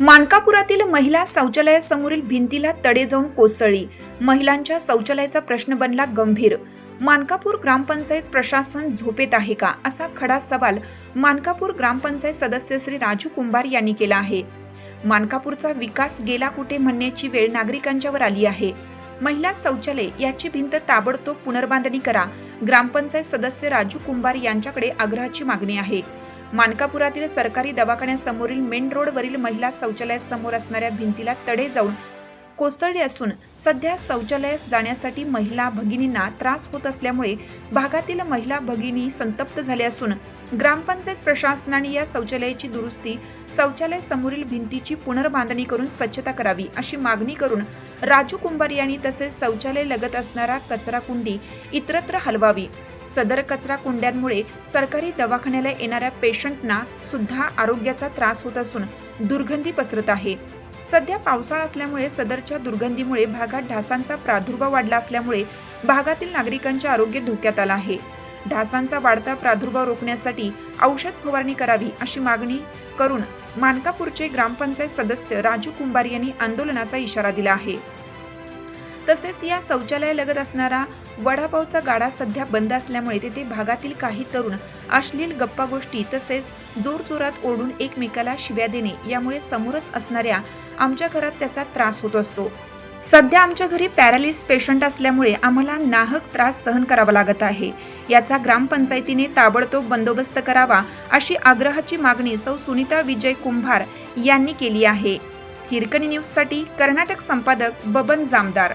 मानकापुरातील महिला शौचालयासमोरील भिंतीला तडे जाऊन कोसळली. महिलांच्या शौचालयाचा प्रश्न बनला गंभीर. मानकापूर ग्रामपंचायत प्रशासन झोपेत आहे का? असा खडा सवाल मानकापूर ग्रामपंचायत सदस्य श्री राजू कुंभार यांनी केला आहे. मानकापूरचा विकास गेला कुठे म्हणण्याची वेळ नागरिकांच्यावर आली आहे. महिला शौचालय याची भिंत ताबडतोब पुनर्बांधणी करा. ग्रामपंचायत सदस्य राजू कुंभार यांच्याकडे आग्रहाची मागणी आहे. मानकापुरातील सरकारी दवाखान्यासमोरील मेन रोडवरील महिला शौचालयासमोर असणाऱ्या भिंतीला तडे जाऊन कोसळली असून सध्या शौचालयास जाण्यासाठी महिला भगिनींना त्रास होत असल्यामुळे भागातील महिला भगिनी संतप्त झाल्या असून ग्रामपंचायत प्रशासनाने या शौचालयाची दुरुस्ती शौचालय समोरील भिंतीची पुनर्बांधणी करून स्वच्छता करावी अशी मागणी करून राजू कुंभार यांनी तसेच शौचालय लगत असणारा कचरा कुंडी इतरत्र हलवावी. सदर कचरा कुंड्यांमुळे सरकारी दवाखान्याला येणाऱ्या पेशंटना सुद्धा आरोग्याचा त्रास होत असून दुर्गंधी पसरत आहे. सध्या पावसाळा असल्यामुळे सदरच्या दुर्गंधीमुळे भागात ढासांचा प्रादुर्भाव वाढला असल्यामुळे भागातील नागरिकांचे आरोग्य धोक्यात आलं आहे. ढासांचा वाढता प्रादुर्भाव रोखण्यासाठी औषध फवारणी करावी अशी मागणी करून मानकापूरचे ग्रामपंचायत सदस्य राजू कुंभार यांनी आंदोलनाचा इशारा दिला आहे. तसेच या शौचालयालगत असणारा वडापावचा गाडा सध्या बंद असल्यामुळे तेथे भागातील काही तरुण अश्लील गप्पा गोष्टी तसेच जोरजोरात ओढून एकमेकाला शिव्या देणे यामुळे समोरच असणाऱ्या आमच्या घरात त्याचा त्रास होत असतो. सध्या आमच्या घरी पॅरालिस पेशंट असल्यामुळे आम्हाला नाहक त्रास सहन करावा लागत आहे. याचा ग्रामपंचायतीने ताबडतोब बंदोबस्त करावा अशी आग्रहाची मागणी सौ सुनीता विजय कुंभार यांनी केली आहे. हिरकणी न्यूजसाठी कर्नाटक संपादक बबन जामदार.